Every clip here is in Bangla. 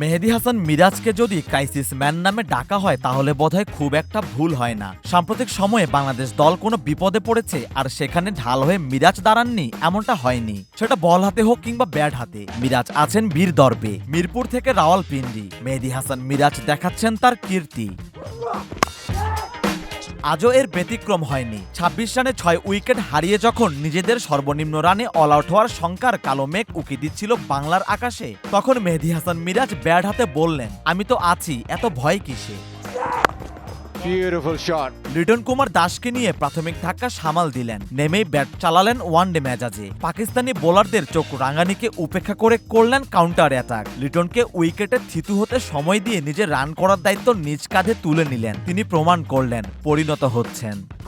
মেহেদি হাসান মিরাজকে যদি ক্রাইসিস ম্যান নামে ডাকা হয়, তাহলে বোধহয় খুব একটা ভুল হয় না। সাম্প্রতিক সময়ে বাংলাদেশ দল কোনো বিপদে পড়েছে আর সেখানে ঢাল হয়ে মিরাজ দাঁড়াননি, এমনটা হয়নি। সেটা বল হাতে হোক কিংবা ব্যাট হাতে, মিরাজ আছেন বীর দর্বে, মিরপুর থেকে রাওয়ালপিন্ডি। মেহেদি হাসান মিরাজ দেখাচ্ছেন তার কীর্তি। আজও এর ব্যতিক্রম হয়নি। ২৬ রানে ছয় উইকেট হারিয়ে যখন নিজেদের সর্বনিম্ন রানে অল আউট হওয়ার শঙ্কার কালো মেঘ উকি দিচ্ছিল বাংলার আকাশে, তখন মেহেদি হাসান মিরাজ ব্যাট হাতে বললেন, আমি তো আছি, এত ভয় কিসে লিটন কুমার দাসকে নিয়ে প্রাথমিক ধাক্কা সামাল দিলেন। নেমেই ব্যাট চালালেন ওয়ানডে ম্যাজাজে পাকিস্তানি বোলারদের চোখ রাঙানিকে উপেক্ষা করে করলেন কাউন্টার অ্যাটাক লিটনকে উইকেটে থিতু হতে সময় দিয়ে নিজের রান করার দায়িত্ব নিজ কাঁধে তুলে নিলেন। তিনি প্রমাণ করলেন, পরিণত হচ্ছেন।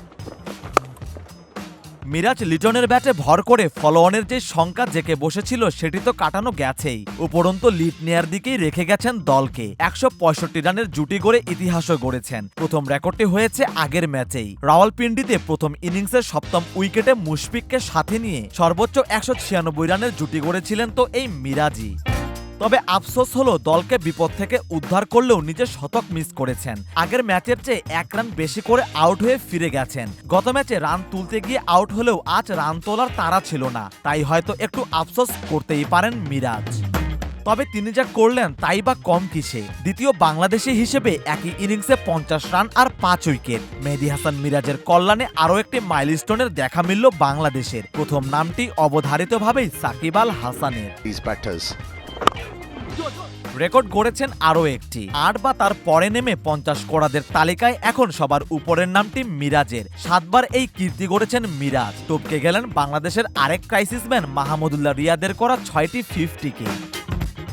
মিরাজ লিটনের ব্যাটে ভর করে ফলোঅনের যে শঙ্কা জেকে বসেছিল, সেটি তো কাটানো গেছেই। উপরন্ত লিড নেয়ার দিকেই রেখে গেছেন দলকে। একশো পঁয়ষট্টি রানের জুটি গড়ে ইতিহাসও গড়েছেন। প্রথম রেকর্ডটি হয়েছে আগের ম্যাচেই। রাওয়ালপিন্ডিতে প্রথম ইনিংসের সপ্তম উইকেটে মুশফিককে সাথে নিয়ে সর্বোচ্চ একশো ছিয়ানব্বই রানের জুটি গড়েছিলেন তো এই মিরাজই। তবে আফসোস হলো দলকে বিপদ থেকে উদ্ধার করলেও নিজের শতক মিস করেছেন। আগের ম্যাচের চেয়ে এক রান বেশি করে আউট হয়ে ফিরে গেছেন। গত ম্যাচে রান তুলতে গিয়ে আউট হলেও আজ রান তোলার তারা ছিল না। তাই হয়তো একটু আফসোস করতেই পারেন মিরাজ। তবে তিনি যা করলেন তাই বা কম কিসে। দ্বিতীয় বাংলাদেশি হিসেবে একই ইনিংসে পঞ্চাশ রান আর পাঁচ উইকেট। মেহেদি হাসান মিরাজের কল্যাণে আরও একটি মাইলস্টোনের দেখা মিলল বাংলাদেশের। প্রথম নামটি অবধারিতভাবেই সাকিব আল হাসানের. রেকর্ড গড়েছেন আরও একটি। আট বা তার পরে নেমে পঞ্চাশ কোড়াদের তালিকায় এখন সবার উপরের নামটি মিরাজের। সাতবার এই কীর্তি গড়েছেন মিরাজ। টপকে গেলেন বাংলাদেশের আরেক ক্রাইসিসম্যান মাহমুদুল্লাহ রিয়াদের করা ছয়টি ফিফটিকে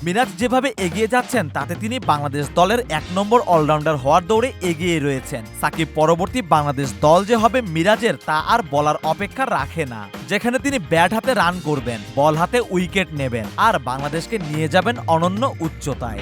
মিরাজ যেভাবে এগিয়ে যাচ্ছেন, তাতে তিনি বাংলাদেশ দলের এক নম্বর অলরাউন্ডার হওয়ার দৌড়ে এগিয়ে রয়েছেন। সাকিব পরবর্তী বাংলাদেশ দল যে হবে মিরাজের, তা আর বলার অপেক্ষা রাখে না। যেখানে তিনি ব্যাট হাতে রান করবেন, বল হাতে উইকেট নেবেন, আর বাংলাদেশকে নিয়ে যাবেন অনন্য উচ্চতায়।